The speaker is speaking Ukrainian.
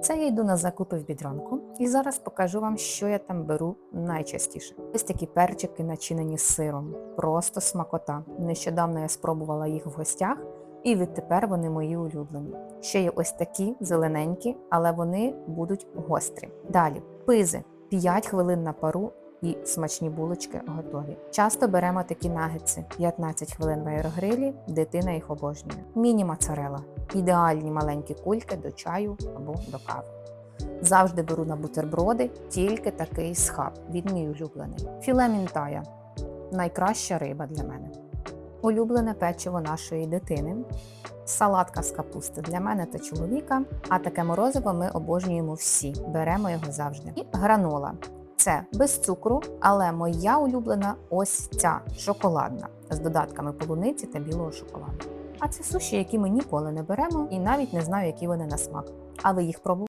Це я йду на закупи в бідронку і зараз покажу вам, що я там беру найчастіше. Ось такі перчики начинені сиром. Просто смакота. Нещодавно я спробувала їх в гостях, і відтепер вони мої улюблені. Ще є ось такі зелененькі, але вони будуть гострі. Далі пизи 5 хвилин на пару. І смачні булочки готові. Часто беремо такі нагетси 15 хвилин в аерогрилі, дитина їх обожнює. Міні-моцарела ідеальні маленькі кульки до чаю або до кави. Завжди беру на бутерброди тільки такий схаб, він мій улюблений. Філе мінтая найкраща риба для мене. Улюблене печиво нашої дитини. Салатка з капусти для мене та чоловіка. А таке морозиво ми обожнюємо всі. Беремо його завжди. І гранола. Це без цукру, але моя улюблена ось ця шоколадна з додатками полуниці та білого шоколаду. А це суші, які ми ніколи не беремо, і навіть не знаю, які вони на смак. А ви їх пробували?